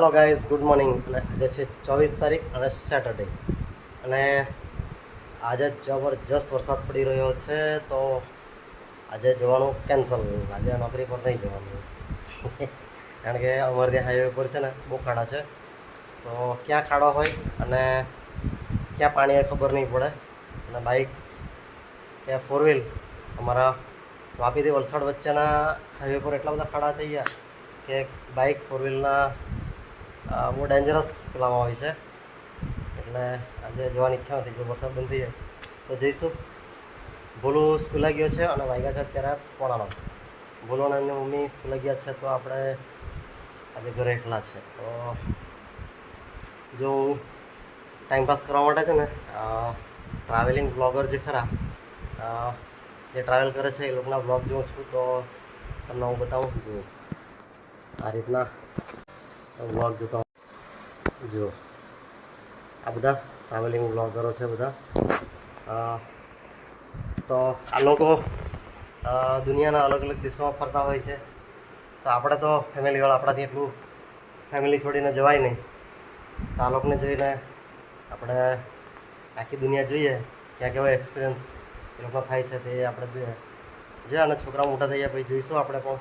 Hello guys good morning અને આજે છે ચોવીસ તારીખ અને સેટરડે અને આજે જબરજસ્ત વરસાદ પડી રહ્યો છે, તો આજે જવાનું કેન્સલ આજે નોકરી પર નહીં જવાનું. કારણ કે અમારે ત્યાં હાઈવે પર છે ને, બહુ ખાડા છે. તો ક્યાં ખાડો હોય અને ક્યાં પાણી ખબર નહીં પડે. અને બાઇક કે ફોર વ્હીલ અમારા વાપીથી વલસાડ વચ્ચેના હાઈવે પર એટલા બધા ખાડા થઈ ગયા કે બાઇક ફોર વ્હીલના બહુ ડેન્જરસ પેલામાં હોય છે. એટલે આજે જવાની ઈચ્છા નથી જો વરસાદ બંધ થઈ જાય તો જઈશું. ભોલું સ્કૂલે ગયો છે અને વાગ્યા છે અત્યારે પોણાનો. ભોલો અને એમની મમ્મી સ્કૂલે ગયા છે તો આપણે આજે ઘરે એકલા છે. તો જો હું ટાઈમપાસ કરવા માટે છે ને ટ્રાવેલિંગ બ્લોગર જે ખરા જે ટ્રાવેલ કરે છે એ લોકોના બ્લોગ જોઉં છું તો તમને હું બતાવું છું આ રીતના વ્લોગ જોતા. જો, આ બધા ટ્રાવેલિંગ વ્લોગરો છે બધા. તો આ લોકો દુનિયાના અલગ અલગ દેશોમાં ફરતા હોય છે. તો આપણે તો ફેમિલીવાળા આપણાથી એટલું ફેમિલી છોડીને જવાય નહીં. તો આ લોકોને જોઈને આપણે આખી દુનિયા જોઈએ, ક્યાં કેવો એક્સપિરિયન્સ એ લોકો થાય છે તે આપણે જોઈએ. જોઈએ અને છોકરા મોટા થઈ ગયા પછી જોઈશું આપણે પણ,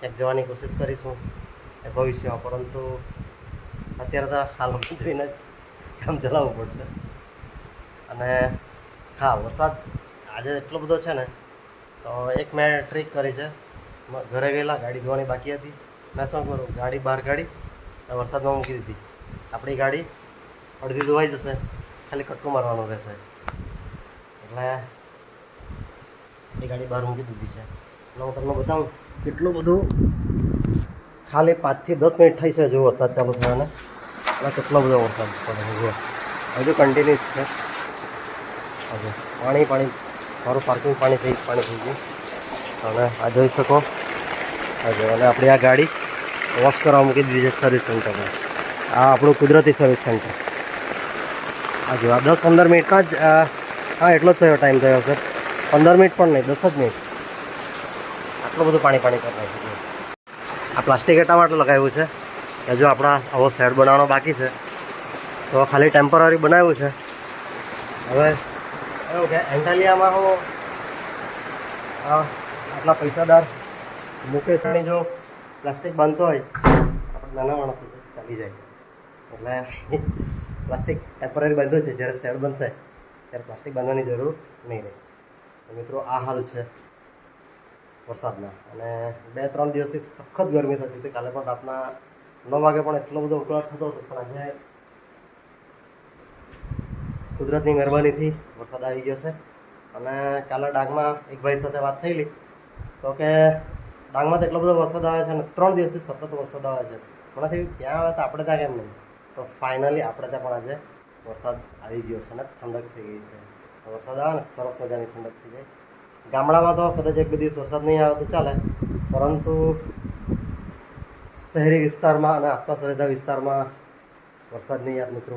ક્યાંક જવાની કોશિશ કરીશું. ભવિષ્યમાં પરંતુ અત્યારે તો હાલમાં જોઈને જ કામ ચલાવવું પડશે. અને હા વરસાદ આજે એટલો બધો છે ને તો એક મેં ટ્રીક કરી છે. ઘરે ગયેલા ગાડી ધોવાની બાકી હતી. મેં શું કરું? ગાડી બહાર કાઢી અને વરસાદમાં મૂકી દીધી. આપણી ગાડી અડધી ધોવાઈ જશે ખાલી કટકો મારવાનું રહેશે. એટલે એ ગાડી બહાર મૂકી દીધી છે. એટલે હું તમને બતાવું કેટલું બધું ખાલી પાંચથી દસ મિનિટ થઈ છે જો વરસાદ ચાલુ થવાને એટલે કેટલો બધો વરસાદ પડે છે જુઓ હજુ કન્ટિન્યુ જ છે હજુ પાણી પાણી મારું પાર્કિંગ પાણી થઈ પાણી થઈ ગયું અને આ જોઈ શકો હજુ અને આપણી આ ગાડી વોશ કરવા મૂકી દીધી છે સર્વિસ સેન્ટરમાં આ આપણું કુદરતી સર્વિસ સેન્ટર આ જો આ દસ પંદર મિનિટમાં જ અ, હા એટલો જ થયો ટાઈમ થયો સર પંદર મિનિટ પણ નહીં દસ જ મિનિટ આટલું બધું પાણી પાણી કરી નાખ્યું છે. આ પ્લાસ્ટિક એટલા માટે લગાવ્યું છે કે જો આપણા આવો સેટ બનાવવાનો બાકી છે, તો ખાલી ટેમ્પરરી બનાવ્યું છે. હવે એવું કે એન્ટાલિયામાં હું આટલા પૈસાદાર મુકેશની જો પ્લાસ્ટિક બાંધતો હોય નાના માણસ ચાલી જાય. એટલે પ્લાસ્ટિક ટેમ્પરરી બાંધ્યું છે, જ્યારે સેટ બનશે, ત્યારે પ્લાસ્ટિક બાંધવાની જરૂર નહીં રહે. મિત્રો, આ હાલ છે. વરસાદના. અને બે ત્રણ દિવસથી સખત ગરમી થતી હતી. કાલે પણ રાતના નવ વાગે પણ એટલો બધો ઉકળાટ થતો હતો, પણ આજે કુદરતની મહેરબાનીથી વરસાદ આવી ગયો છે. અને કાલે ડાંગમાં એક ભાઈ સાથે વાત થયેલી, તો કે ડાંગમાં તો એટલો બધો વરસાદ આવે છે અને ત્રણ દિવસથી સતત વરસાદ આવે છે. મનાથી ત્યાં આવે તો આપણે ત્યાં કેમ નહીં? તો ફાઇનલી આપણે ત્યાં પણ આજે વરસાદ આવી ગયો છે અને ઠંડક થઈ ગઈ છે. વરસાદ આવે ને સરસ મજાની ઠંડક થઈ જાય. ગામડામાં તો કદાચ એક બે દિવસ વરસાદ નહીં આવે તો ચાલે. પરંતુ શહેરી વિસ્તારમાં અને આસપાસ રહેતા વિસ્તારમાં વરસાદ નહીં યાદ મિત્રો.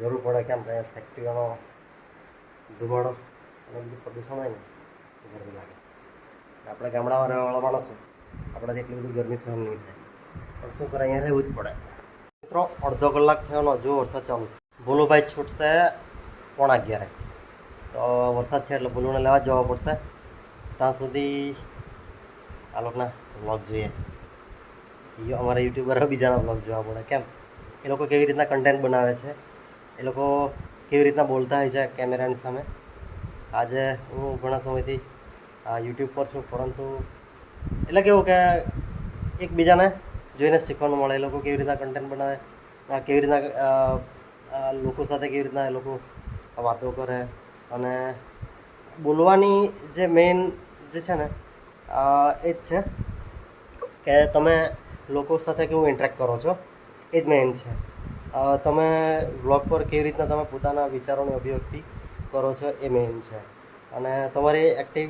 જરૂર પડે કેમ કે ફેક્ટરીઓનો ધુમાડો અને બધું પ્રદૂષણ હોય ને ગરમી લાગે. આપણે ગામડામાં રહેવાવાળા માણસો, આપણે એટલી બધું ગરમી સહન નહીં થાય. પણ શું કરે, અહીંયા રહેવું જ પડે. મિત્રો, અડધો કલાક થયોનો, જો વરસાદ ચાલુ ભોલુભાઈ છૂટશે પોણા અગિયારે. તો વરસાદ છે એટલે ભૂલુને લેવા જવા પડશે. ત્યાં સુધી આ લોકોના બ્લોગ જોઈએ. અમારા યુટ્યુબર બીજાના બ્લોગ જોવા પડે કેમ? એ લોકો કેવી રીતના કન્ટેન્ટ બનાવે છે? એ લોકો કેવી રીતના બોલતા હોય છે કેમેરાની સામે? આજે હું ઘણા સમયથી યુટ્યુબ પર છું, પરંતુ એટલે કેવું કે એકબીજાને જોઈને શીખવાનું મળે. એ લોકો કેવી રીતના કન્ટેન્ટ બનાવે કેવી રીતના લોકો સાથે કેવી રીતના એ લોકો વાતો કરે અને બોલવાની જે મેઇન જે છે ને એ જ છે કે તમે લોકો સાથે કેવું ઇન્ટરેક્ટ કરો છો, એ જ મેઇન છે. તમે વ્લોગ પર કેવી રીતના તમે પોતાના વિચારોની અભિવ્યક્તિ કરો છો, એ મેઇન છે. અને તમારી એક્ટિવ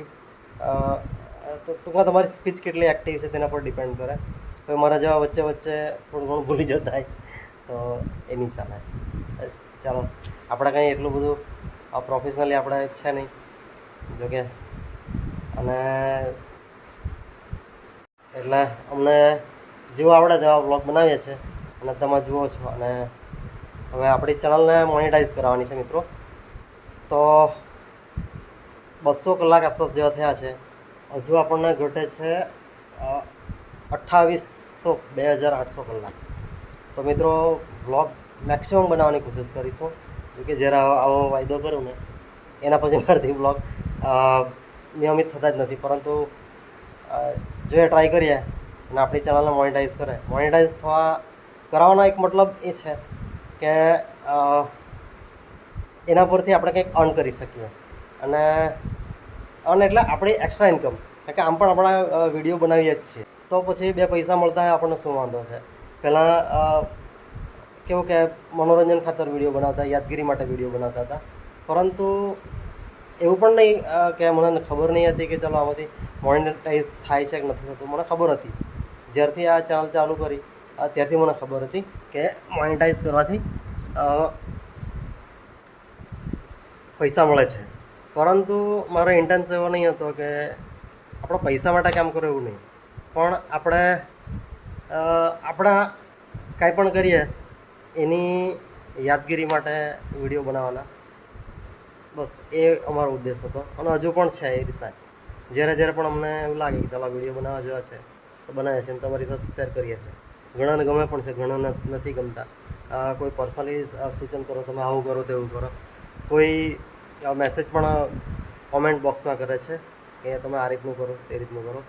ટૂંકમાં તમારી સ્પીચ કેટલી એક્ટિવ છે તેના પર ડિપેન્ડ કરે. હવે મારા જેવા વચ્ચે વચ્ચે થોડું ઘણું ભૂલી જતા તો એ નહીં ચાલે. ચાલો, આપણે કંઈ એટલું બધું પ્રોફેશનલી આપણે છે નહીં. જોકે અને એટલે અમને જેવું આવડે તેવા બ્લોગ બનાવીએ છીએ અને તમે જુઓ છો. અને હવે આપણી ચેનલને મોનિટાઈઝ કરાવવાની છે મિત્રો. તો બસો કલાક આસપાસ જેવા થયા છે. હજુ આપણને ઘટે છે અઠ્ઠાવીસો, બે હજાર આઠસો કલાક. તો મિત્રો બ્લોગ મેક્સિમમ બનાવવાની કોશિશ કરીશું. કે જ્યારે આવો વાયદો કરું ને, એના પછી મારાથી બ્લોગ નિયમિત થતા જ નથી. પરંતુ જો જોઈએ ટ્રાય કરીએ અને આપણી ચેનલને મોનિટાઈઝ કરે. મોનિટાઈઝ થવા, કરાવવાનો એક મતલબ એ છે કે એના પરથી આપણે કંઈક અર્ન કરી શકીએ. અને અર્ન એટલે આપણી એક્સ્ટ્રા ઇન્કમ કારણ કે આમ પણ આપણા વીડિયો બનાવીએ જ છીએ. તો પછી બે પૈસા મળતા હોય, આપણને શું વાંધો છે? પહેલાં કેવું કે મનોરંજન ખાતર વીડિયો બનાવતા, યાદગીરી માટે વીડિયો બનાવતા હતા. પરંતુ એવું પણ નહીં કે મને ખબર નહીં હતી કે ચલો આમાંથી મોનિટાઇઝ થાય છે કે નથી થતું. મને ખબર હતી. જ્યારથી આ ચેનલ ચાલુ કરી ત્યારથી મને ખબર હતી કે મોનિટાઇઝ કરવાથી પૈસા મળે છે. પરંતુ મારો ઇન્ટેન્સ એવો નહીં હતો કે આપણો પૈસા માટે કામ કરો એવું નહીં. પણ આપણે આપણા કાંઈ પણ કરીએ, એની યાદગીરી માટે વીડિયો બનાવવાના. બસ એ અમારો ઉદ્દેશ હતો. અને હજુ પણ છે એ રીતના. જ્યારે જ્યારે પણ અમને એવું લાગે કે ચાલો વીડિયો બનાવવા જેવા છે, તો બનાવીએ છીએ અને તમારી સાથે શેર કરીએ છીએ. ઘણાને ગમે પણ છે, ઘણાને નથી ગમતા. કોઈ પર્સનલી સૂચન કરો, તમે આવું કરો, તેવું કરો. કોઈ મેસેજ પણ કોમેન્ટ બોક્સમાં કરે છે, કે તમે આ રીતનું કરો, તે રીતનું કરો.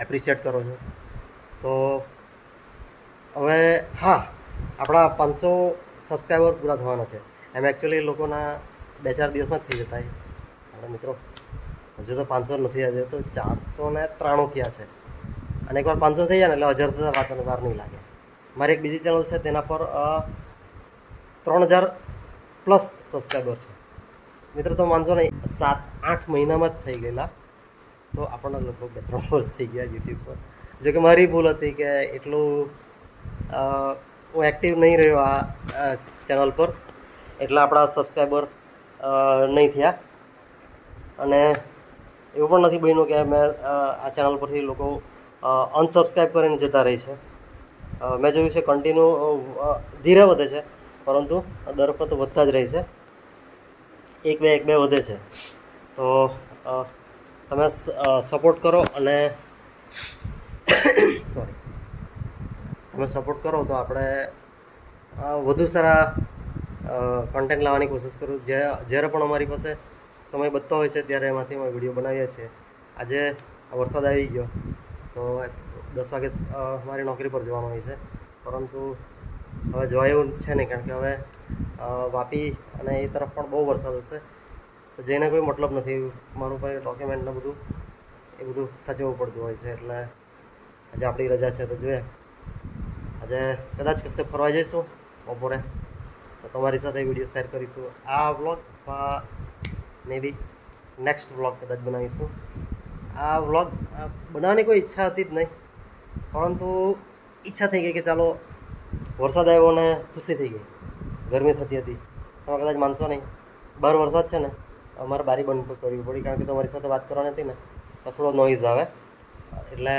એપ્રિશિએટ કરો છો. તો હવે, હા, આપણા પાંચસો સબસ્ક્રાઈબર પૂરા થવાના છે. એમ એકચ્યુઅલી લોકોના બે ચાર દિવસમાં થઈ જતા હોય આપણા મિત્રો, હજુ તો પાંચસો નથી હજુ તો ચારસો ને ત્રાણું થયા છે. અને એકવાર પાંચસો થઈ જાય ને એટલે હજાર થતા વાત વાર નહીં લાગે. મારી એક બીજી ચેનલ છે, તેના પર ત્રણ હજાર પ્લસ સબસ્ક્રાઈબર છે. મિત્રો, તો માનશો નહીં સાત, આઠ મહિનામાં જ થઈ ગયેલા. તો આપણને લગભગ બે, ત્રણ વર્ષ થઈ ગયા યુટ્યુબ પર. જો કે મારી ભૂલ હતી કે એટલું હું એક્ટિવ નહીં રહ્યો આ ચેનલ પર. એટલે આપણા સબસ્ક્રાઈબર નહીં થયા. અને એવું પણ નથી બન્યું કે મેં આ ચેનલ પરથી લોકો અનસબસ્ક્રાઈબ કરીને જતા રહે છે. મેં જોયું છે કન્ટિન્યુ ધીરે વધે છે, પરંતુ દર વખત વધતા જ રહે છે. એક બે એક બે વધે છે. તો તમે સપોર્ટ કરો અને સોરી તમે સપોર્ટ કરો તો આપણે વધુ સારા કન્ટેન્ટ લાવવાની કોશિશ કરું. જ્યારે પણ અમારી પાસે સમય બચતો હોય છે, ત્યારે એમાંથી અમે વીડિયો બનાવીએ છીએ. આજે વરસાદ આવી ગયો. તો દસ વાગે મારી નોકરી પર જવાનું હોય છે. પરંતુ હવે જવા એવું છે નહીં, કારણ કે હવે વાપી અને એ તરફ પણ બહુ વરસાદ હશે. તો જઈને કોઈ મતલબ નથી, મારું પાસે ડોક્યુમેન્ટને બધું, એ બધું સાચવવું પડતું હોય છે. એટલે આજે આપણી રજા છે. તો જોઈએ. આજે કદાચ કશે ફરવા જઈશું બપોરે. તમારી સાથે વીડિયો શેર કરીશું. આ vlog may be next vlog કદાચ બનાવીશું. આ વ્લોગ બનાવવાની કોઈ ઈચ્છા હતી જ નહીં. પરંતુ ઈચ્છા થઈ ગઈ કે ચાલો, વરસાદ આવ્યો ને ખુશી થઈ ગઈ. ગરમી થતી હતી. તમે કદાચ માનશો નહીં. બહાર વરસાદ છે ને, અમારે બારી બંધ કરવી પડી. કારણ કે તમારી સાથે વાત કરવાની હતી ને, તો થોડો નોઈઝ આવે. એટલે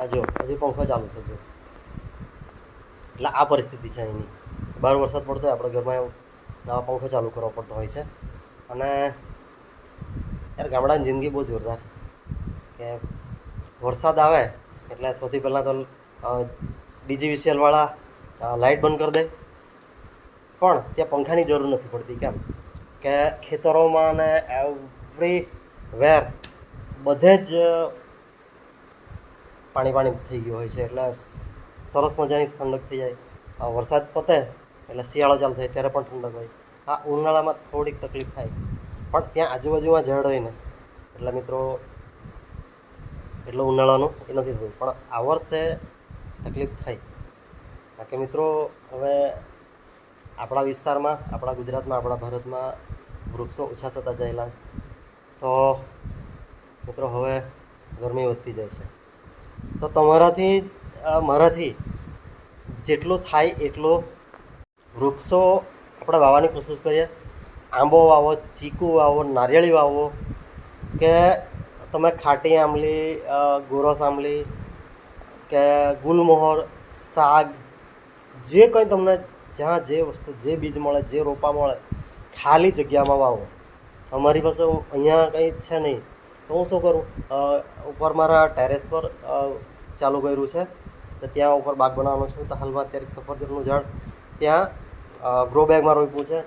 આ જો, હજુ પંખો ચાલુ છે, જો. એટલે આ પરિસ્થિતિ છે એની બહાર વરસાદ પડતો હોય, આપણે ઘરમાં દવા પંખો ચાલુ કરવો પડતો હોય છે. અને યાર ગામડાની જિંદગી બહુ જોરદાર કે વરસાદ આવે એટલે સૌથી પહેલાં તો ડીજીવીસીએલવાળા લાઇટ બંધ કરી દે. પણ ત્યાં પંખાની જરૂર નથી પડતી કેમ કે ખેતરોમાં અને એવરી વેર બધે જ પાણી પાણી થઈ ગયું હોય છે એટલે સરસ મજાની ઠંડક થઈ જાય. વરસાદ પતે એટલે શિયાળો ચાલુ થાય, ત્યારે પણ ઠંડક હોય. આ ઉનાળામાં થોડીક તકલીફ થાય, પણ ત્યાં આજુબાજુમાં ઝાડ હોય ને, એટલે મિત્રો, એટલો ઉનાળાનું એ નથી થતું. પણ આ વર્ષે તકલીફ થાય. કારણ કે મિત્રો, હવે આપણા વિસ્તારમાં, આપણા ગુજરાતમાં, આપણા ભારતમાં વૃક્ષો ઓછા થતા જાયેલા. તો મિત્રો, હવે ગરમી વધતી જાય છે. તો તમારાથી મારાથી જેટલું થાય એટલું વૃક્ષો આપણે વાવવાની કોશિશ કરીએ. આંબો વાવો, ચીકુ વાવો, નારિયેળી વાવો કે તમે ખાટી આંબલી ગોરસ આંબલી કે ગુલમોહર શાક જે કંઈ તમને જ્યાં જે વસ્તુ, જે બીજ મળે, જે રોપા મળે, ખાલી જગ્યામાં વાવો. અમારી પાસે અહીંયા કંઈ છે નહીં. તો હું શું કરું? ઉપર મારા ટેરેસ પર ચાલુ કર્યું છે. તો ત્યાં ઉપર બાગ બનાવવાનો છું. તો હાલમાં અત્યારે સફરજનનું ઝાડ ત્યાં ગ્રો બેગમાં રોપ્યું છે.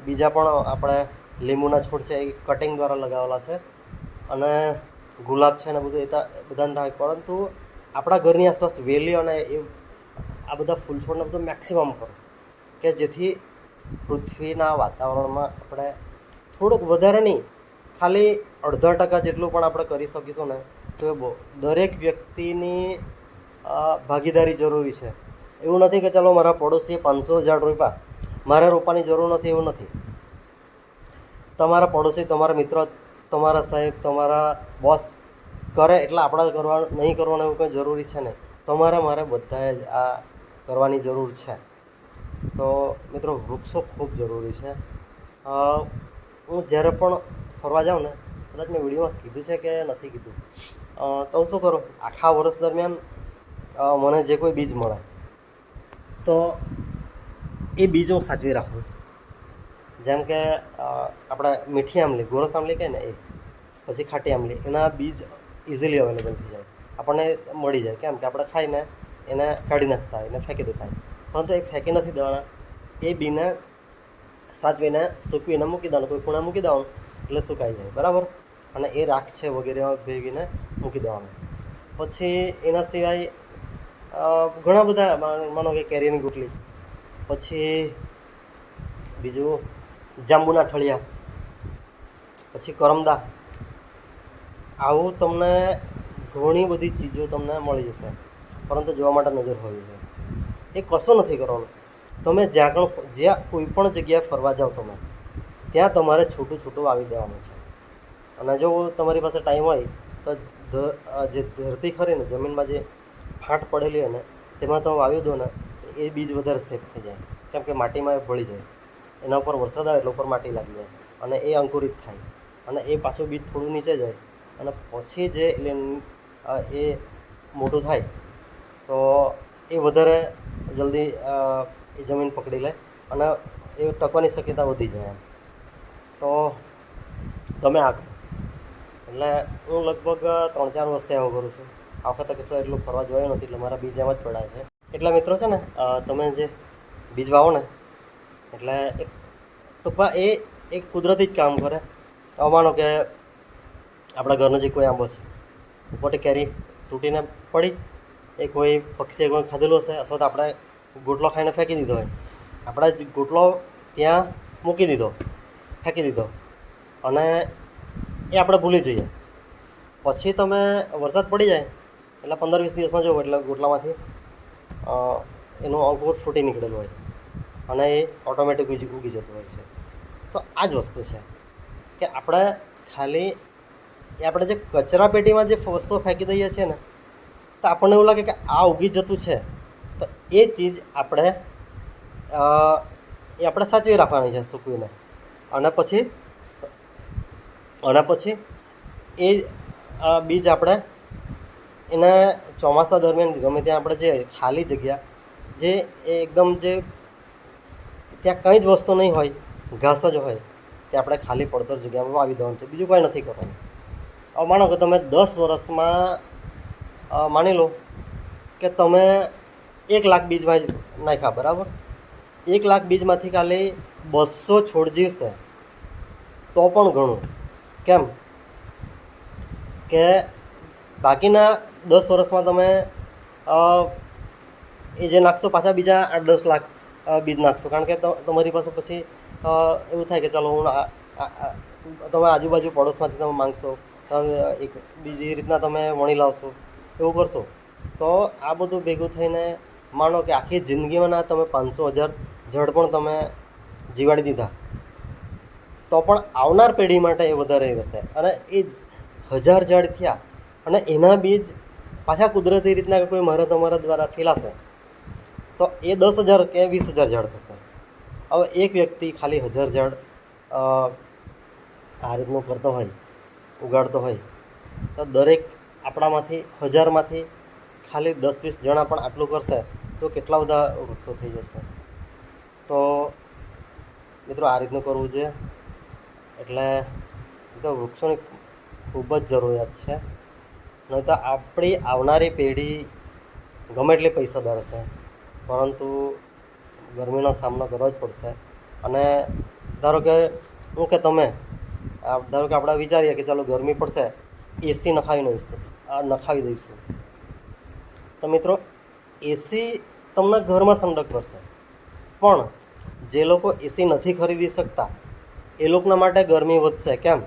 બીજા પણ આપણે લીંબુના છોડ છે એ કટિંગ દ્વારા લગાવેલા છે. અને ગુલાબ છે ને બધું એ બધાને થાય. પરંતુ આપણા ઘરની આસપાસ વેલી અને એ, આ બધા ફૂલ છોડને બધું મેક્સિમમ કરો. કે જેથી પૃથ્વીના વાતાવરણમાં આપણે થોડુંક વધારે નહીં, ખાલી અડધા ટકા જેટલું પણ આપણે કરી શકીશું ને, તો એ દરેક વ્યક્તિની ભાગીદારી જરૂરી છે. એવું નથી કે ચાલો મારા પડોશીએ પાંચસો હજાર રોપ્યા મારે રોપવાની જરૂર નથી, એવું નથી. તમારા પડોશી, તમારા મિત્ર, તમારા સાહેબ, તમારા બોસ કરે એટલે આપણે કરવા, નહીં કરવાનું એવું કંઈ જરૂરી છે ને તમારે મારે બધાએ જ આ કરવાની જરૂર છે. તો મિત્રો, વૃક્ષો ખૂબ જરૂરી છે. હું જ્યારે પણ ફરવા જાઉં ને, કદાચ મેં વિડીયોમાં કીધું છે કે નથી કીધું. તો શું કરું? આખા વર્ષ દરમિયાન મને જે કોઈ બીજ મળે. તો એ બીજ સાચવી રાખું જેમ કે આપણે મીઠી આમલી ગોરસ આમલી કહે ને એ, પછી ખાટી આંબલી, એના બીજ ઇઝીલી અવેલેબલ થઈ જાય. આપણને મળી જાય. કેમ કે આપણે ખાઈને એને કાઢી નાખતા એને ફેંકી દેતા પરંતુ એ ફેંકી નથી દેવાના. એ બીને સાચવીને, સૂકવીને મૂકી દેવાનું. કોઈ ખૂણા મૂકી દેવાનું, એટલે સુકાઈ જાય. બરાબર? અને એ રાખ છે વગેરે ભેગીને મૂકી દેવાનું. પછી એના સિવાય ઘણા બધા માનો કે કેરીની ગુટલી પછી બીજું જાંબુના ઠળિયા. પછી કરમદા. આવું તમને ઘણી બધી ચીજો તમને મળી જશે. પરંતુ જોવા માટે નજર હોવી જોઈએ. એ કશું નથી કરવાનું. તમે જ્યાં પણ જ્યાં કોઈ પણ જગ્યાએ ફરવા જાઓ તમે, ત્યાં તમારે છૂટું છૂટું આવી દેવાનું છે. અને જો તમારી પાસે ટાઈમ હોય, તો જે ધરતી ખરી ને, જમીનમાં જે ફાટ પડેલી હોય ને, તેમાં તમે વાવી દો ને એ બીજ વધારે સેફ થઈ જાય. કેમ કે માટીમાં એ ભળી જાય. એના ઉપર વરસાદ આવે એટલે ઉપર માટી લાગી જાય. અને એ અંકુરિત થાય. અને એ પાછું બીજ થોડું નીચે જાય. અને પછી જે એટલે એ મોટું થાય, તો એ વધારે જલ્દી એ જમીન પકડી લે અને એ ટકવાની શક્યતા વધી જાય એમ. તો તમે આગળ એટલે હું લગભગ ત્રણ ચાર વર્ષથી આવું કરું છું. આ વખતે કશું એટલું ફરવા જોયું નથી, એટલે મારા બીજ એમ જ પડાય છે. એટલે મિત્રો છે ને તમે જે બીજ વાવો ને, એટલે એક ટૂંકમાં એ એક કુદરતી જ કામ કરે. માનો કે આપણા ઘરનો જે કોઈ આંબો છે ઉપરથી કેરી તૂટીને પડી, એ કોઈ પક્ષીએ કોઈ ખાધેલું હશે અથવા તો આપણે ગોટલો ખાઈને ફેંકી દીધો હોય. આપણે જ ગોટલો ત્યાં મૂકી દીધો, ફેંકી દીધો. અને એ આપણે ભૂલી જઈએ. પછી તમે વરસાદ પડી જાય, એટલે પંદર વીસ દિવસમાં જુઓ એટલે ગોટલામાંથી એનું અંકુર ફૂટી નીકળેલું હોય અને એ ઓટોમેટિક ઉગી જતું હોય છે. તો આ જ વસ્તુ છે કે આપણે ખાલી એ આપણે જે કચરા પેટીમાં જે વસ્તુઓ ફેંકી દઈએ છીએ ને, તો આપણને એવું લાગે કે આ ઉગી જતું છે. તો એ ચીજ આપણે એ આપણે સાચવી રાખવાની છે સૂકવીને. અને પછી અને પછી એ બીજ આપણે એને ચોમાસા દરમિયાન ગમે ત્યાં આપણે જે ખાલી જગ્યા, જે એ એકદમ જે ત્યાં કંઈ જ વસ્તુ નહીં હોય, ઘાસ જ હોય તે આપણે ખાલી પડતર જગ્યામાં વાવી દેવાનું છે. બીજું કંઈ નથી કરવાનું. હવે માનો કે તમે દસ વર્ષમાં માની લો કે તમે એક લાખ બીજમાં જ નાખ્યા, બરાબર? એક લાખ બીજમાંથી ખાલી બસો છોડ જીવશે, તો પણ ઘણું. કેમ? કે બાકીના દસ વર્ષમાં તમે એ જે નાખશો પાછા બીજા આઠ દસ લાખ બીજ નાખશો. કારણ કે તમારી પાસે પછી એવું થાય કે ચાલો હું તમે આજુબાજુ પડોશમાંથી તમે માંગશો એક બીજી રીતના તમે વણી લાવશો, એવું કરશો. તો આ બધું ભેગું થઈને માનો કે આખી જિંદગીમાં ના તમે પાંચસો હજાર જળ પણ તમે જીવાડી દીધા. તો પણ આવનાર પેઢી માટે એ વધારે રહેશે. અને એ હજાર ઝાડ થયા, અને એના બીજ પાછા કુદરતી રીતના કોઈ મારા તમારા દ્વારા ફેલાશે તો એ દસ હજાર કે વીસ હજાર ઝાડ થશે. હવે એક વ્યક્તિ ખાલી હજાર ઝાડ આ રીતનું કરતો હોય, ઉગાડતો હોય, તો દરેક આપણામાંથી, હજારમાંથી ખાલી દસ વીસ જણા પણ આટલું કરશે, તો કેટલા બધા વૃક્ષો થઈ જશે? તો મિત્રો આ રીતનું કરવું જોઈએ. એટલે તો વૃક્ષોની ખૂબ જ જરૂરિયાત છે. નહીં તો આપણી આવનારી પેઢી ગમે એટલી પૈસા ધરશે પરંતુ ગરમીનો સામનો કરવો જ પડશે. અને ધારો કે, હું કે તમે ધારો કે આપણે વિચારીએ કે ચાલો ગરમી પડશે એસી નખાવી દઈશું આ નખાવી દઈશું. તો મિત્રો એસી તમને ઘરમાં ઠંડક કરશે. પણ જે લોકો એસી નથી ખરીદી શકતા, એ લોકોના માટે ગરમી વધશે. કેમ?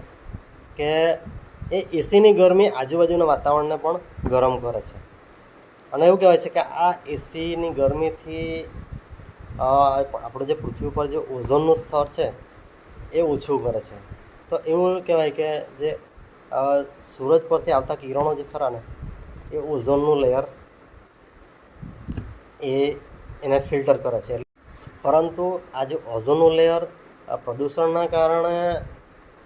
કે એ એસીની ગરમી આજુબાજુના વાતાવરણને પણ ગરમ કરે છે. અને એવું કહેવાય છે કે આ એસીની ગરમીથી આપણું જે પૃથ્વી ઉપર જે ઓઝોનનું સ્તર છે, એ ઓછું કરે છે. તો એવું કહેવાય કે જે સૂરજ પરથી આવતા કિરણો જે ખરા ને, એ ઓઝોનનું લેયર, એ એને ફિલ્ટર કરે છે. પરંતુ આ જે ઓઝોનનું લેયર પ્રદૂષણના કારણે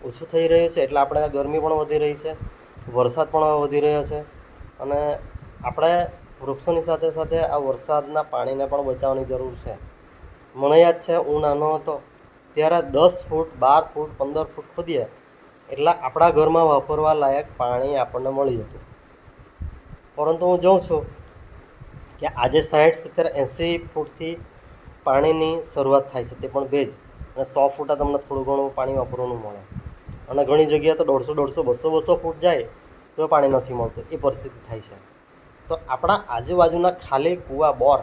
ઓછું થઈ રહ્યું છે એટલે આપણે ગરમી પણ વધી રહી છે, વરસાદ પણ વધી રહ્યો છે અને આપણે વૃક્ષોની સાથે સાથે આ વરસાદના પાણીને પણ બચાવવાની જરૂર છે. મને યાદ છે હું નાનો હતો ત્યારે દસ ફૂટ, બાર ફૂટ, પંદર ફૂટ ખોદીએ એટલે આપણા ઘરમાં વાપરવા લાયક પાણી આપણને મળી જતું પરંતુ હું જોઉં છું કે આજે સાઠ સિત્તેર, એંસી ફૂટથી પાણીની શરૂઆત થાય છે તે પણ ભેજ અને સો ફૂટા તમને થોડું ઘણું પાણી વાપરવાનું મળે. અને ઘણી જગ્યાએ તો દોઢસો દોઢસો, બસો બસો ફૂટ જાય તો પાણી નથી મળતું. એ પરિસ્થિતિ થાય છે. તો આપણા આજુબાજુના ખાલી કૂવા, બોર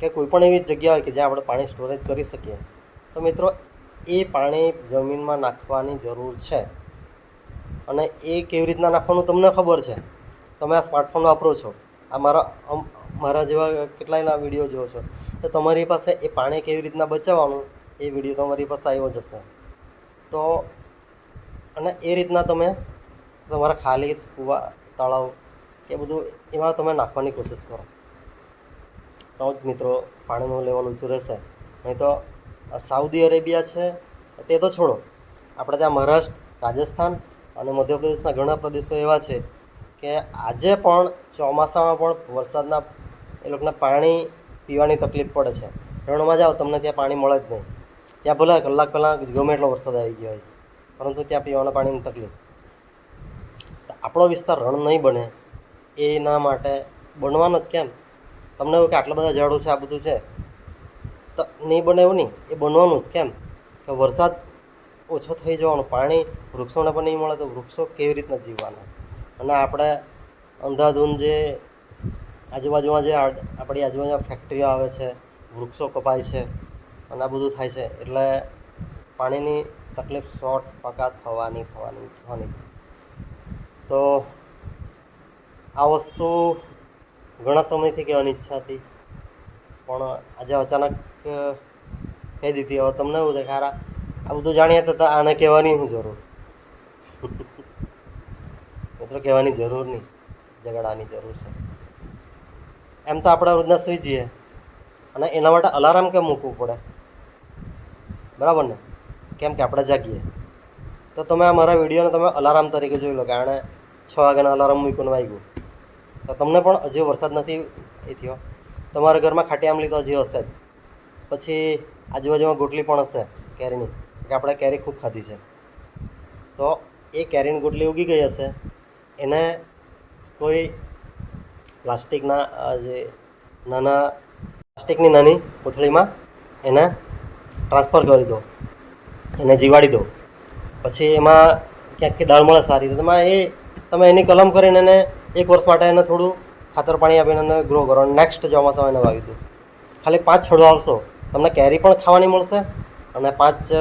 કે કોઈપણ એવી જગ્યા હોય કે જ્યાં આપણે પાણી સ્ટોરેજ કરી શકીએ, તો મિત્રો એ પાણી જમીનમાં નાખવાની જરૂર છે. અને એ કેવી રીતના નાખવાનું તમને ખબર છે? તમે આ સ્માર્ટફોન વાપરો છો. આ મારા મારા જેવા કેટલાયના વીડિયો જોવો છો. તો તમારી પાસે એ પાણી કેવી રીતના બચાવવાનું, એ વીડિયો તમારી પાસે આવ્યો જ હશે. તો અને એ રીતના તમે તમારા ખાલી કૂવા, તળાવ કે બધું એમાં તમે નાખવાની કોશિશ કરો. તો જ મિત્રો પાણીનું લેવલ ઊંચું રહેશે. નહીં તો સાઉદી અરેબિયા છે, તે તો છોડો. આપણે ત્યાં મહારાષ્ટ્ર, રાજસ્થાન અને મધ્યપ્રદેશના ઘણા પ્રદેશો એવા છે કે આજે પણ ચોમાસામાં પણ વરસાદના એ લોકોને પાણી પીવાની તકલીફ પડે છે. રણમાં જાઓ, તમને ત્યાં પાણી મળે જ નહીં. ત્યાં ભલે કલાક પહેલાં ગમે એટલો વરસાદ આવી ગયો હોય. પરંતુ ત્યાં પીવાના પાણીની તકલીફ. આપણો વિસ્તાર રણ નહીં બને એના માટે બનવાનો કેમ? તમને એવું કે આટલા બધા ઝાડો છે, આ બધું છે. તો નહીં બને એવું નહીં, એ બનવાનું જ કેમ? કે વરસાદ ઓછો થઈ જવાનો, પાણી વૃક્ષોને પણ નહીં મળે તો વૃક્ષો કેવી રીતના જીવવાના? અને આપણે અંધાધૂંધ જે આજુબાજુમાં જે આપણી આજુબાજુમાં ફેક્ટરીઓ આવે છે, વૃક્ષો કપાય છે, અને આ બધું થાય છે. એટલે પાણીની તકલીફ સો ટકા થવાની થવાની થવાની. તો આ વસ્તુ ઘણા સમયથી ઈચ્છા હતી, પણ આજે અચાનક કહી દીધી. હવે તમને એવું થાય? ખારા આ બધું જાણીએ તો આને કહેવાની શું જરૂર? મિત્રો, કહેવાની જરૂર નહીં. ઝઘડાની જરૂર છે. એમ તો આપણે રોજના સુઈ જઈએ. અને એના માટે અલાર્મ કેમ મૂકવું પડે? બરાબર ને? કેમ કે આપણે જાગીએ. તો તમે આ મારા વિડીયોને તમે અલાર્મ તરીકે જોઈ લો કે આણે છ વાગ્યાના અલાર્મ મૂકીને વાગ્યું તો તમને પણ હજી વરસાદ નથી એ થયો. તમારા ઘરમાં ખાટી આંબલી તો હજી હશે જ. પછી આજુબાજુમાં ગોટલી પણ હશે, કેરીની. કે આપણે કેરી ખૂબ ખાધી છે. તો એ કેરીની ગોટલી ઉગી ગઈ હશે. એને કોઈ પ્લાસ્ટિકના જે નાના, પ્લાસ્ટિકની નાની કોથળીમાં એને ટ્રાન્સફર કરી દો. એને જીવાડી દો પછી એમાં ક્યાંકથી દાળ મળે સારી. તો તમે એ તમે એની કલમ કરીને એને એક વર્ષ માટે એને થોડું ખાતર પાણી આપીને એને ગ્રો કરો. નેક્સ્ટ ચોમાસામાં એને વાવી દો ખાલી પાંચ છોડવા આવશો. તમને કેરી પણ ખાવાની મળશે અને પાંચ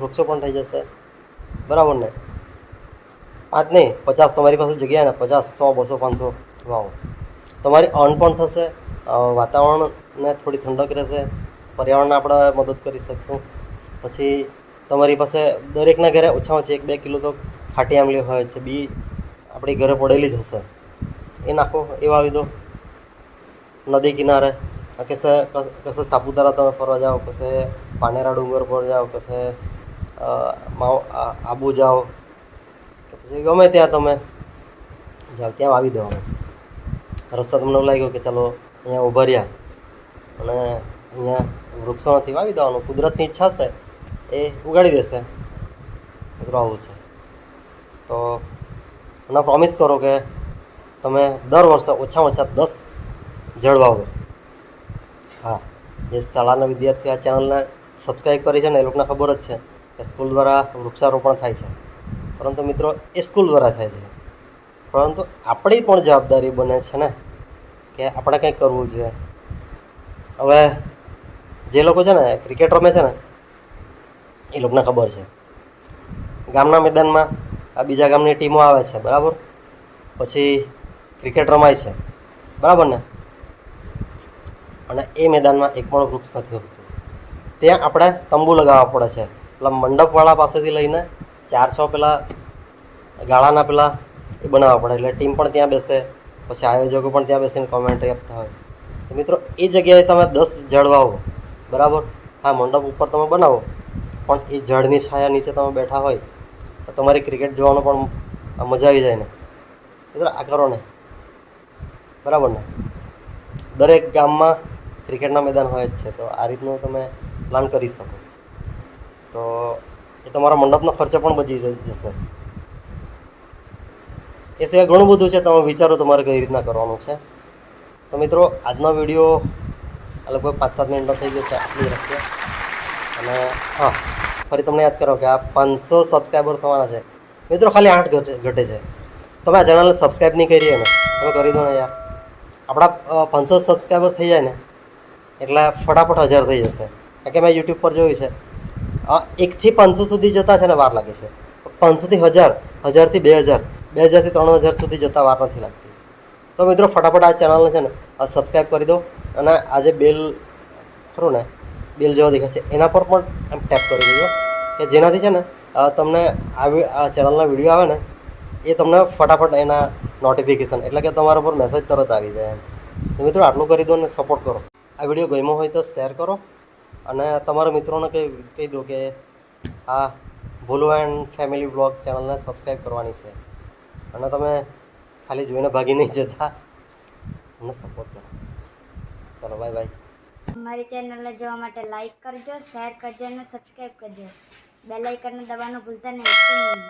વૃક્ષો પણ થઈ જશે. બરાબર ને? પાંચ નહીં, પચાસ તમારી પાસે જગ્યા ને પચાસ, સો, બસો, પાંચસો. વાવો. તમારી અર્ન પણ થશે. વાતાવરણને થોડી ઠંડક રહેશે. પર્યાવરણને આપણે મદદ કરી શકશું. પછી તમારી પાસે દરેકના ઘરે ઓછામાં ઓછી એક બે કિલો તો ખાટી આંબલી હોય છે, બી આપણી ઘરે પડેલી જ હશે. એ નાખો, એ વાવી દો. નદી કિનારે કશે કશે સાપુતારા તમે ફરવા જાઓ, કશે પાનેરા ડુંગર પર જાઓ, કશે માઉ આબુ જાઓ, કે પછી ગમે ત્યાં તમે જાઓ, ત્યાં વાવી દેવાનું. રસ્તા તમને લાગ્યો કે ચાલો અહીંયા ઊભા રહ્યા અને અહીંયા વૃક્ષો નથી વાવી દેવાનું. કુદરતની ઈચ્છા છે. એ ઉગાડી દેશે. મિત્રો, આવું છે. તો મને પ્રોમિસ કરો કે તમે દર વર્ષે ઓછામાં ઓછા દસ ઝાડ વાવો. હા, જે શાળાના વિદ્યાર્થીઓ આ ચેનલને સબસ્ક્રાઈબ કરી છે ને, એ લોકોને ખબર જ છે કે સ્કૂલ દ્વારા વૃક્ષારોપણ થાય છે. પરંતુ મિત્રો, એ સ્કૂલ દ્વારા થાય છે. પરંતુ આપણી પણ જવાબદારી બને છે ને, કે આપણે કંઈક કરવું જોઈએ. હવે જે લોકો છે ને ક્રિકેટ રમે છે ને એ લોકોને ખબર છે. ગામના મેદાનમાં આ બીજા ગામની ટીમો આવે છે, બરાબર? પછી ક્રિકેટ રમાય છે, બરાબર ને? અને એ મેદાનમાં એક પણ વૃક્ષ નથી હોતું. ત્યાં આપણે તંબુ લગાવવા પડે છે. પેલા મંડપવાળા પાસેથી લઈને ચાર છ પેલા ગાળાના પેલા એ બનાવવા પડે. એટલે ટીમ પણ ત્યાં બેસે, પછી આયોજકો પણ ત્યાં બેસીને કોમેન્ટ્રી આપતા હોય. મિત્રો, એ જગ્યાએ તમે દસ જળવાઓ, બરાબર? હા, મંડપ ઉપર તમે બનાવો. પણ એ ઝાડની છાયા નીચે તમે બેઠા હોય, તો તમારી ક્રિકેટ જોવાનો પણ મજા આવી જાય ને. મિત્રો, આ કરો ને. બરાબર ને? દરેક ગામમાં ક્રિકેટના મેદાન હોય જ છે, તો આ રીતનું તમે પ્લાન કરી શકો. તો એ તમારા મંડપનો ખર્ચો પણ બચી જશે. એ સિવાય ઘણું બધું છે, તમે વિચારો તમારે કઈ રીતના કરવાનું છે. તો મિત્રો, આજનો વીડિયો લગભગ પાંચ સાત મિનિટનો થઈ ગયો છે. આટલી રાખીએ. અને, હા, ફરી તમને યાદ કરો કે આ પાંચસો સબસ્ક્રાઈબર થવાના છે. મિત્રો, ખાલી આઠ ઘટે છે. તમે આ ચેનલને સબસ્ક્રાઈબ નહીં કરી ને તમે કરી દો ને યાર. આપણા પાંચસો સબસ્ક્રાઈબર થઈ જાય ને, એટલે ફટાફટ હજાર થઈ જશે. કારણ કે મેં યુટ્યુબ પર જોયું છે. આ એકથી પાંચસો સુધી જતા છે ને વાર લાગે છે. પાંચસોથી હજાર, હજારથી બે હજાર, બે હજારથી ત્રણ હજાર સુધી જતા વાર નથી લાગતી. તો મિત્રો, ફટાફટ આ ચેનલને છે ને સબસ્ક્રાઈબ કરી દો. અને આજે બેલ ખરું ને બેલ જેવો દેખાય છે. એના પર પણ એમ ટેપ કરી દેજો કે જેનાથી છે ને તમને આ આ ચેનલના વીડિયો આવે ને, એ તમને ફટાફટ એના નોટિફિકેશન એટલે કે તમારા પર મેસેજ તરત આવી જાય તો મિત્રો, આટલું કરી દો ને સપોર્ટ કરો. આ વીડિયો ગમ્યો હોય તો શેર કરો. અને તમારા મિત્રોને કહી કહી દો કે આ ભૂલો એન્ડ ફેમિલી બ્લોગ ચેનલને સબસ્ક્રાઈબ કરવાની છે. અને તમે ખાલી જોઈને ભાગી નહીં જતા. અમને સપોર્ટ કરો. ચલો બાય બાય અમારી ચેનલને જોવા માટે લાઈક કરજો, શેર કરજો અને સબસ્ક્રાઈબ કરજો. બેલ આઇકનને દબાવવાનું ભૂલતા નહીં.